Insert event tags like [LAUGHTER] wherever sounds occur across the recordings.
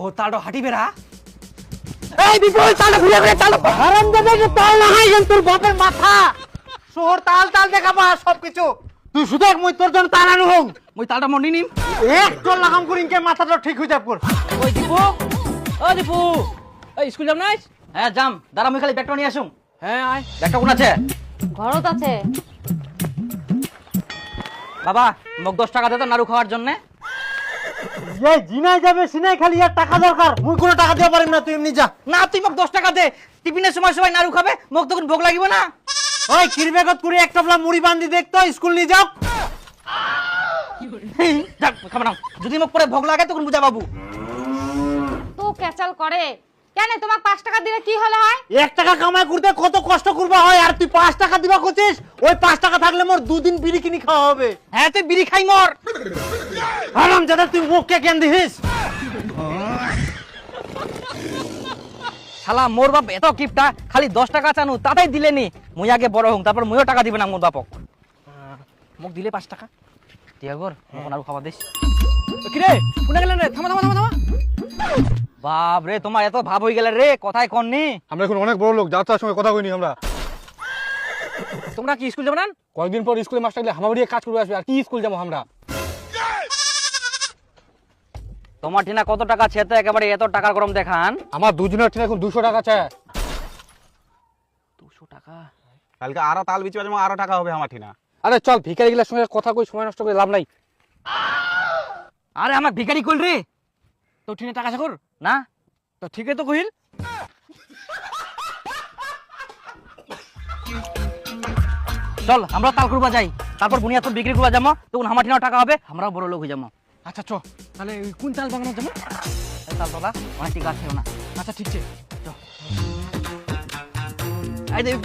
ও তালটা হাঁটি বেড়া। এই বিপুল তাল ঘুরে ঘুরে তাল হারাম দেবে যে তাল লাগাই গেল তোর বাপের মাথা। শহর তাল তাল দেখাবা সবকিছু। তুই শুধু এক মই তোর জন্য তাল আনু হোক মই তালটা মনি নিম। এক তোর লাগাম করি ইনকে মাথাটা ঠিক হয়ে যাব ওই দীপু। ও দীপু। এই স্কুল যাম নাই? হ্যাঁ যাম। দাঁড়া মই খালি ব্যাগটা নিয়ে আসুম। হ্যাঁ আয়। ব্যাগটা কোন আছে? ঘরত আছে। বাবা মোক দশ টাকা দে তো নাড়ু খাওয়ার জন্য। এই জিনাই যাবে সিনাই খালি আর টাকা দরকার। মুই কোনো টাকা দিতে পারিম না তুই এমনি যা। না তুই মোক দশ টাকা দে। টিফিনের সময় সবাই নাড়ু খাবে মোক তখন ভোগ লাগিব না। ওই কিরবেগত করে এক টপলা মুড়ি বান্ধি দেখতো স্কুল নিয়ে যাও। যাক খাবে যদি মোক পরে ভোগ লাগে তখন বুঝা বাবু। তো ক্যাচাল করে। কেন তোমাক পাঁচ টাকা দিলে কি হলে হয়? এক টাকা কামাই করতে কত কষ্ট করবা হয়? আর তুই পাঁচ টাকা দিবা করছিস ওই পাঁচ টাকা থাকলে মোর দুদিন বিড়ি কিনি খাওয়া হবে। হ্যাঁ তুই বিড়ি খাই মর। হারাম যাদের তুই মুখকে কেন দিস। শালা মোর বাপ এত কিপটা খালি দশ টাকা চানু তাতেই দিলে নি। মুই আগে বড় হম তারপর মুইও টাকা দিবে না মোর বাপক। মোক দিলে পাঁচ টাকা? দিয়া গর মোক খাবার দিস। কিরে? কোনে গেলেন রে? থামা থামা থামা থামা। বাপ রে তোমার এত ভাব হয়ে গেলে রে কথাই কননি আমরা এখন অনেক বড় লোক যার তার সঙ্গে কথা কইনি আমরা। তোমরা কি স্কুল যাবে না কয়েকদিন পর স্কুলে মাস্টার গেলে হামাবাড়িয়ে কাজ করবে আসবে আর কি স্কুল যাব আমরা? তোমার ঠিনা কত টাকা ছে তো একেবারে এত টাকার গরম দেখান। আমার দুজনের ঠিক এখন দুশো টাকা চায় দুশো টাকা? কালকে আরও তাল বিচে আরও টাকা হবে আমার ঠিনা আরে চল ভিখারি গুলার সঙ্গে কথা কই সময় নষ্ট করে লাভ নাই। আরে আমার ভিখারি কইল রে? তো ঠিনে টাকা চাকর না? তো ঠিকই তো কইল চল আমরা তাল করবা যাই। তারপর বুনিয়া তো বিক্রি করবা যাব তখন আমার ঠিনাও টাকা হবে আমরাও বড় লোক হয়ে যাব আচ্ছা চ। তাহলে কোন চাল বাগানো যাব? তাল তোলা অনেক টিকা আছে না। আচ্ছা ঠিক আছে। এই দেখ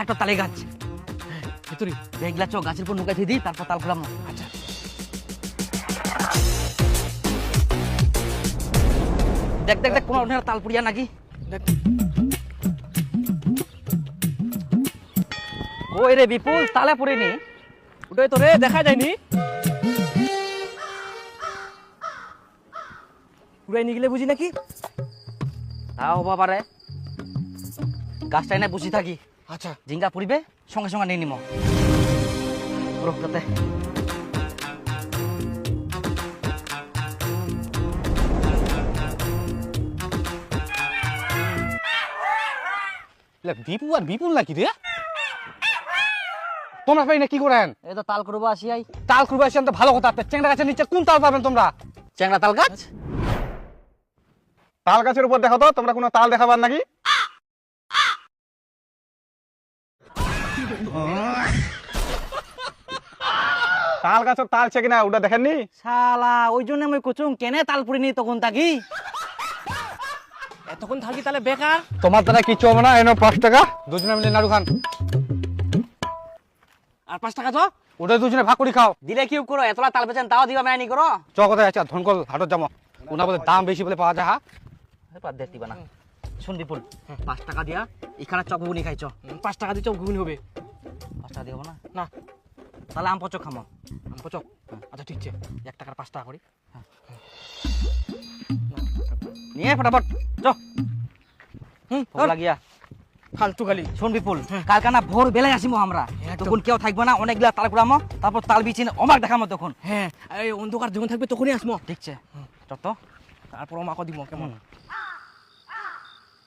একটা তালে গাছ। ভিতরি। দেখলা চো গাছের উপর দিই তারপর তাল খুলাম। আচ্ছা। দেখ দেখ দেখ কোনো তাল পুড়িয়া নাকি? ওই রে বিপুল তালে পড়েনি। ওটাই তো রে দেখা যায়নি। পুরাই নিয়ে গেলে বুঝি নাকি? তাও বাবা রে গাছটাই না বসে থাকি। আচ্ছা। জিঙ্গা পড়িবে সঙ্গে সঙ্গে নিয়ে নিম। রক্ততে বিপুল আর বিপুল নাকি রে? তোমরা পাই না কি করেন? এই তো তাল করব আসি আই। তাল আসেন তো ভালো কথা চেংড়া গাছের নিচে কোন তাল পাবেন তোমরা? চ্যাংড়া তাল গাছ? তাল গাছের উপর দেখো তো তোমরা কোনো তাল দেখাবার নাকি? [LAUGHS] তাল গাছের তাল ছে কিনা ওটা দেখেননি? শালা ওই জন্য আমি কুচুম কেনে তাল পুড়িনি তখন থাকি? এতক্ষণ থাকি তাহলে বেকার তোমার দ্বারা কিছু হবে না এনে পাঁচ টাকা? দুজনে মিলে নাড়ু খান। আর পাঁচ টাকা তো ওটা দুজনে ভাগ করে খাও। দিলে কি করো এতলা তাল বেচেন তাও দিবা মেনি করো চ কোথায় আছে ধনকল হাটত যাব। ওনা বলে দাম বেশি বলে পাওয়া যায় হা? বাদ দে দিবা না। শুন বিপুল পাঁচ টাকা দিয়া এখানে চক বুনি খাইছ পাঁচ টাকা দিয়ে ঘুগনি হবে। পাঁচ টাকা দিব না? না। তাহলে আম পচক খামো। পচক? আচ্ছা ঠিক আছে। এক টাকার পাঁচ টাকা করি। হ্যাঁ। নিয়ে ফটাফট। চ হুম লাগিয়া। ফালতু খালি শোন বিপুল কালকা না ভোর বেলায় আসিমো আমরা। তখন কেউ থাকবে না অনেকগুলা তাল কুড়ামো তারপর তাল বিচিন অমাক দেখামো তখন। হ্যাঁ এই অন্ধকার যখন থাকবে তখনই আসমো ঠিকছে চত তারপর মাকে দিব কেমন?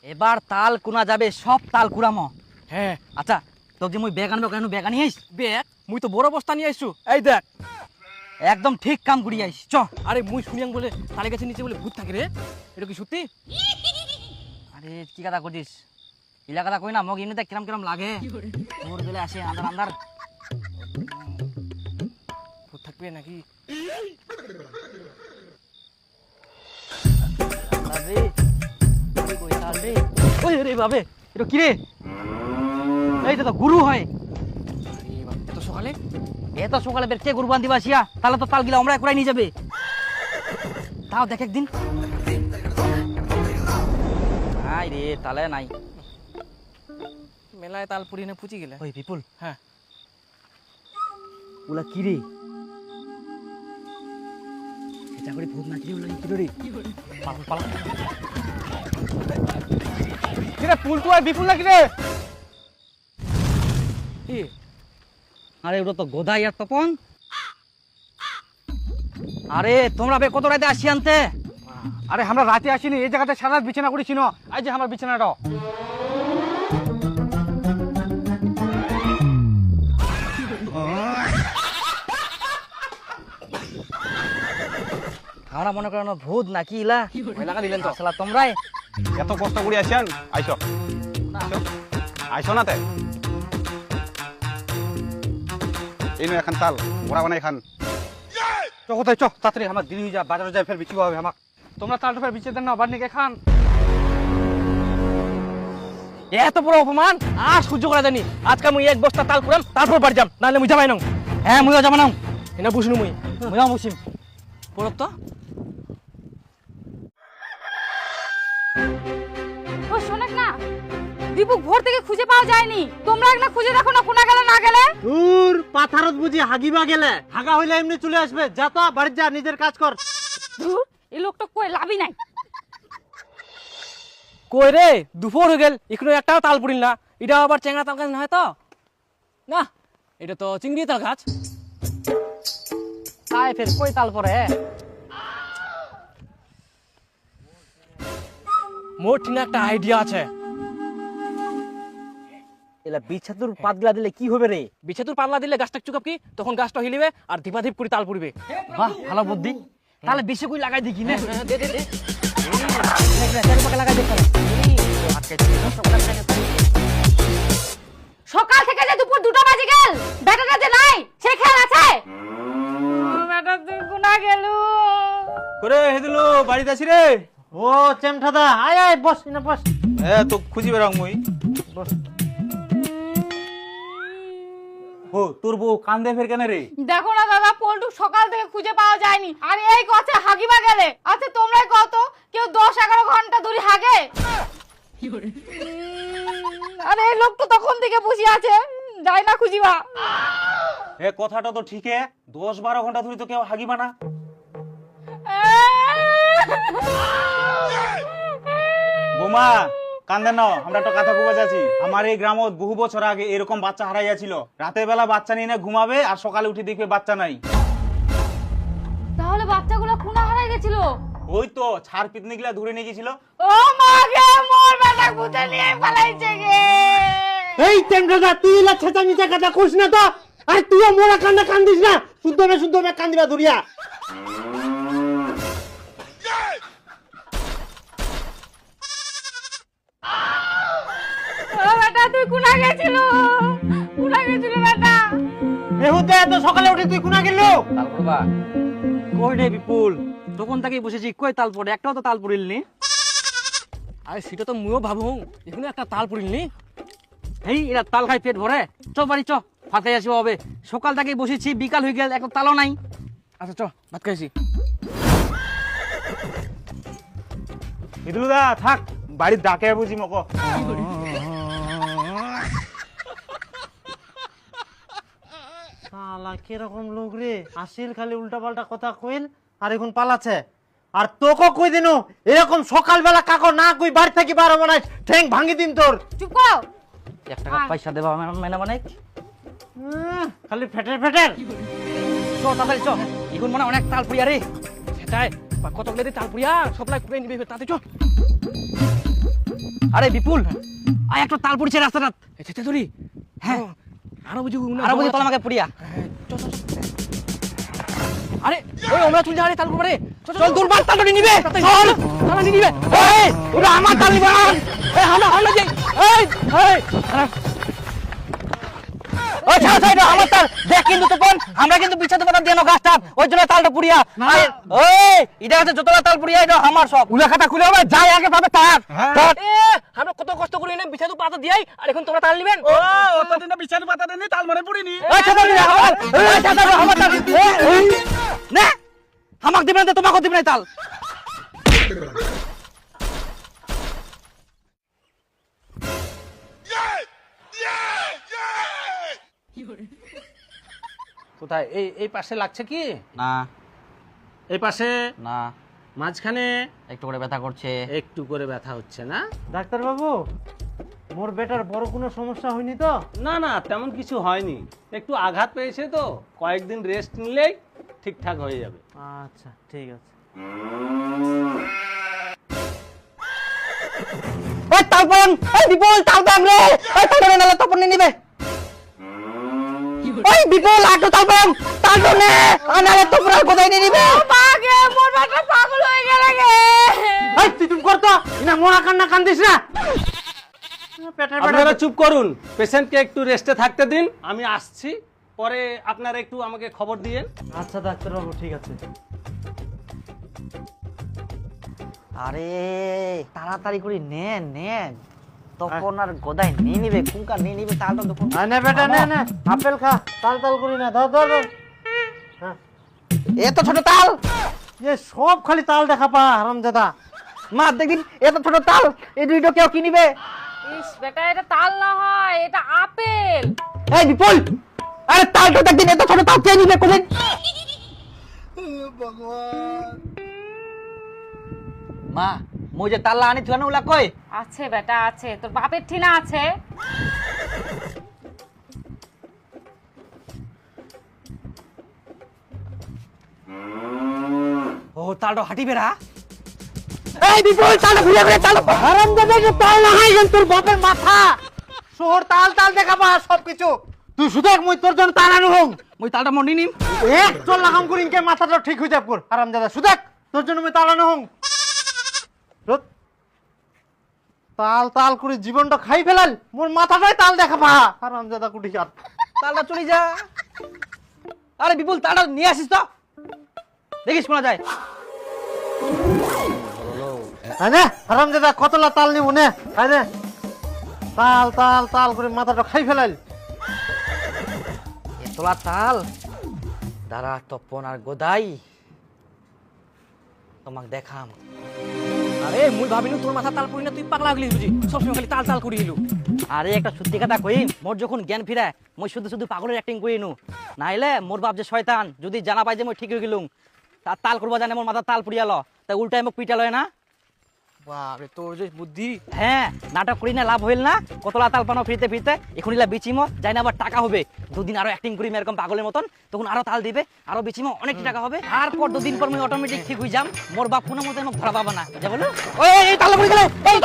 এবার তাল কোনা যাবে সব তাল কুড়ামো। হ্যাঁ। আচ্ছা তোকে যে মুই বেগ আনব কেন? বেগ আনি আইস? বেগ মুই তো বড় বস্তা নিয়ে আইসু। এই দেখ। একদম ঠিক কাম করি আইস। চ। আরে মুই শুনিয়াং বলে তালে গাছের নিচে বলে ভূত থাকে রে। এটা কি সত্যি? আরে কি কথা করছিস ইলা কথা কই না মোক এমনিতে কিরম কিরম লাগে। ভোর বেলা আসে আন্দার আন্দার ভূত থাকবে নাকি? আরে কই তাল ওই রে বাবে এটা কি রে? এইটা তো গুরু হয়। এত সকালে? এত সকালে বের কে গুরু বান্ধিবা আসিয়া? তাহলে তো তাল গিলা আমরা কুড়াই নিয়ে যাবে। তাও দেখ একদিন। নাই রে তালে নাই। মেলায় তাল পুরি পুচি গেলে। ওই বিপুল। হ্যাঁ। ওলা কি রে? এটা করে ভূত নাকি ওলা কি রে? কিরে? পুলটু আর বিপুল নাকি আরে ওটা তো গোদাই আর তপন। আরে, তোমরা বে কত রাতে আসি আনতে? আরে, আমরা রাতে আসিনি, এই জায়গাতে সারা বিছানা করেছি না এই যে আমার বিছানাটা। আমরা মনে করেন ভূত নাকি ইলা? লাগা দিলেন তো। তোমরাই। এত কষ্ট করে আসেন আইসো। আইসো না তে। এই এখন তাল ওরা বানাই খান। চ কোথায় চ তাড়াতাড়ি আমার হয়ে যা বাজারে যাই ফের বিচি হবে আমার তোমরা তালটা ফের বিচে দেন না আবার নিকে খান। এত বড় অপমান আর সহ্য করা জানি আজকে মুই এক বস্তা তাল পুরাম তারপর বাড়ি যাম নাহলে মুই যাবাই নাও হ্যাঁ মুইও যাবা নাও এনে বুঝনু মুই মুইও বুঝিম পড়ব তো ও শোনেক না। দীপু ভোর থেকে খুঁজে পাওয়া যায়নি। তোমরা একটা খুঁজে দেখো না কোনা গেলে না গেলে? দূর পাথারত বুঝি হাগিবা গেলে। হাগা হইলে এমনি চলে আসবে। যা তো বাড়ি যা নিজের কাজ কর। ধুর, এই লোকটা কই? লাভই নাই। কই রে? দুপুর হয়ে গেল। এখনও একটাও তাল পুরিল না। এটা আবার চেংড়া তাল গাছ নয় তো? না এটা তো চিংড়ি তাল গাছ। তাই ফের কই তাল পরে মোট ঠিক একটা আইডিয়া আছে। এলা বিছাতুর পাতলা দিলে কি হবে রে? বিছেতুর পাল্লা দিলে গাছটা চুকাপ কি? তখন গাছটা হিলিবে আর করে তাল পুড়বে। বাহ ভালো বুদ্ধি। তাহলে বেশি করে লাগাই দেখি না? দে দে দে। লাগাই দেখ সকাল থেকে যে দুপুর দুটো বাজে গেল বেটাটা যে নাই সে খেয়াল আছে? বেটা তুই কোনা গেল করে হেদিলো বাড়িতে আছি রে। ও চেমঠাদা আয় আয় বস না বস। এ তো খুঁজি বেরাম মুই। ও তোর বউ কান্দে ফের কেন রে দেখো না দাদা পল্টু সকাল থেকে খুঁজে পাওয়া যায়নি আর এই কথা হাগিবা গেলে আচ্ছা তোমরাই কত কেউ দশ এগারো ঘণ্টা ধরে হাগে আরে এই লোক তো তখন থেকে বসে আছে যাই না খুঁজিবা এ কথাটা তো ঠিক দশ বারো ঘণ্টা ধরে তো কেউ হাগিবা না বোমা কান্দে নাও আমরা একটা কথা যাচ্ছি আমার এই গ্রামত বহু বছর আগে এরকম বাচ্চা হারাইয়াছিল রাতের বেলা বাচ্চা নিয়ে না ঘুমাবে আর সকালে উঠে দেখবে বাচ্চা নাই। তাহলে বাচ্চাগুলো খুনা হারাই গেছিল? ওই তো ছাড় পিতনি গুলা ধরে নিয়ে গেছিল। ও মা গে মোর বেটা বুঝে নিয়ে পালাইছে গে। এই তুই কথা কইস না তো। আরে তুইও মোরা কান্দা কান্দিস না। শুদ্ধ হবে শুদ্ধ হবে কান্দিবা দুরিয়া এহুতে এত সকালে উঠে তুই কোনা গেল তাল পড়বা কই রে বিপুল? তখন থেকেই বসেছি। কই তাল পড়ে একটাও তো তাল পুরিল নি আরে সেটা তো মুও ভাবু। এখানে একটা তাল পুরিল নি এই এরা তাল খাই পেট ভরে। চ বাড়ি চ। ভাত খাই আসব হবে। সকাল থেকেই বসেছি বিকাল হয়ে গেল একটা তালও নাই। আচ্ছা চ ভাত খাইছি। ইদুলু দা থাক বাড়ির ডাকে বুঝি মক। শালা কীরকম লোক রে? আসিল খালি উল্টা পাল্টা কথা কইল আর এখন পালাছে আর তোকে কই দিনু এরকম সকালবেলা কাকো না কই বাড়ি থেকে বার হব না ঠ্যাং ভাঙি দিন তোর। চুপ করো। এক টাকা পয়সা দেবা মেনা মানে উম, খালি ফেটের ফেটের। চ তাড়াতাড়ি চ এখন মনে অনেক তাল পুরিয়া রে। সেটাই কতগুলো তাল পুরিয়া সবলাই কুড়ে নিবি তাতে চ আরে বিপুল আয় একটা তাল পুড়ছে রাস্তাটা চেতে ধরি। হ্যাঁ। আরও বুঝি আরও বুঝি তোলা আমাকে পুরিয়া আরে ওই ওমরা তুই যারে তাল করে চল দূর বাদ তাল নিবে চল তাল নিবে এই ওরা আমার তাল নিবে এই আমরা আমরা যাই এই এই ওই ছাড় ছাড় আমার তাল। দেখ কিন্তু তপন আমরা কিন্তু বিছাতে পাতা দিয়ে গাছটা ওই জন্য তালটা পুড়িয়া। ওই এটা হচ্ছে যতটা তাল পুড়িয়া এটা আমার সব। উলা খাতা খুলে হবে যাই আগে পাবে তার। আমরা কত কষ্ট করে এনে বিছাতে পাতা দিয়াই আর এখন তোমরা তাল নিবেন? ও অতদিন বিছান পাতা দেনি তাল মনে পড়িনি। ওই ছাতা দিলে আমার ওই ছাতা দিলে আমার তাল। এ, আমাকে দিবেন না তোমাকে দিবেন না তাল। কোথায়? এই এই পাশে লাগছে কি? না। এই পাশে? না। মাঝখানে? একটু করে ব্যথা করছে। একটু করে ব্যথা হচ্ছে না? ডাক্তার বাবু মোর বেটার বড় কোনো সমস্যা হয়নি তো? না না তেমন কিছু হয়নি। একটু আঘাত পেয়েছে তো কয়েকদিন রেস্ট নিলেই ঠিকঠাক হয়ে যাবে। আচ্ছা ঠিক আছে। ওই তালপন ওই বিপুল তালপন রে ওই তালপন নালে তপন নিবে। ওই বিপুল আটো তালপন তালপন নে নালে তপন আর কোথায় নিয়ে নিবে? মাগে মোর বাটা পাগল হয়ে গেলে গে। এই তুই চুপ কর তো না মোরা কান্না কান্দিস না। পেটের আপনারা চুপ করুন পেশেন্টকে একটু রেস্টে থাকতে দিন আমি আসছি পরে আপনারা একটু আমাকে খবর দিয়েন। আচ্ছা ডাক্তার বাবু ঠিক আছে। আরে তাড়াতাড়ি করে নেন নেন তখন আর গোদায় নিয়ে নিবে কুঙ্কা নিয়ে নিবে তালটা তখন। আয় নে বেটা নে না আপেল খা তাল তাল করি না ধর ধর। হ্যাঁ। এত ছোট তাল। এ সব খালি তাল দেখা পা হারামজাদা। মা দেখদিন এত ছোট তাল এই দুইটা কেউ কি নিবে? ইস বেটা এটা তাল না হয় এটা আপেল। এই বিপুল আরে তালটা দেখদিন এত ছোট তাল কে নিবে কোদিন মা মই যে তাল্লা আনি থুয়ানো উলা কই? আছে বেটা আছে। তোর বাপের ঠিনা আছে। ও তালটা হাঁটি বেড়া। এই বিপুল তালটা ঘুরে ঘুরে তাল হারামজাদা যে তাল না হয় তোর বাপের মাথা। শহর তাল তাল দেখা পা সব কিছু তুই শুধু এক মই তোর জন্য তাল আনু হোক মই তালটা মন্ডি নিম। এক চল লাগাম করি ইনকে মাথাটা ঠিক হয়ে যাব কর হারামজাদা। শুধু তোর জন্য মই তাল আনু হোক। তাল তাল করে জীবনটা খাই ফেলাল। মোর মাথাটাই তাল দেখা পা হারামজাদা কুটি কার তালটা চলে যা। আরে বিপুল, তালটা নিয়ে আসিস তো। দেখিস শোনা যায়। নে, হারামজাদা কতলা তাল নিব নে। নে। তাল তাল তাল করে মাথাটা খাই ফেলাল। এতলা তাল। দাঁড়া, তপন আর গোদাই। তোমাক দেখাম। আরে, মুই ভাবিনু তোর মাথা তাল পড়ি না, তুই পাগলা হলি বুঝি। সবসময় খালি তাল তাল করি এলু। আরে, একটা সত্যি কথা কই মোর যখন জ্ঞান ফিরায় মই শুধু শুধু পাগলের অ্যাক্টিং করি নু নাইলে মোর বাপ যে শয়তান, যদি জানা পাই যে মই ঠিক হয়ে গেলুম তার তাল করবা জানে মোর মাথা তাল পুড়িয়াল তা উল্টাই মোক পিটালয় না। বাপরে তোর যে বুদ্ধি হ্যাঁ নাটক করি না লাভ হইল না কতলা তাল পানো ফিরতে ফিরতে এখন ইলা বিচিমো যাই না আবার টাকা হবে দুদিন আরও অ্যাক্টিং করি এরকম পাগলের মতন তখন আরও তাল দিবে আরও বিচিমো অনেক টাকা হবে তারপর দুদিন পর আমি অটোমেটিক ঠিক হয়ে যাম মোর বাপ কোনো মতে আমাকে ধরা পাবা না যা বলো ওই এই তাল পড়ে গেলে এই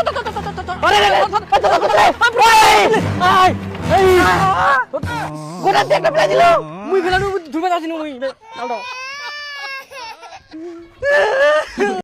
গোটা দিয়ে একটা ফেলে দিল মুই ফেলানো ধুবে যাচ্ছি মুই তালটা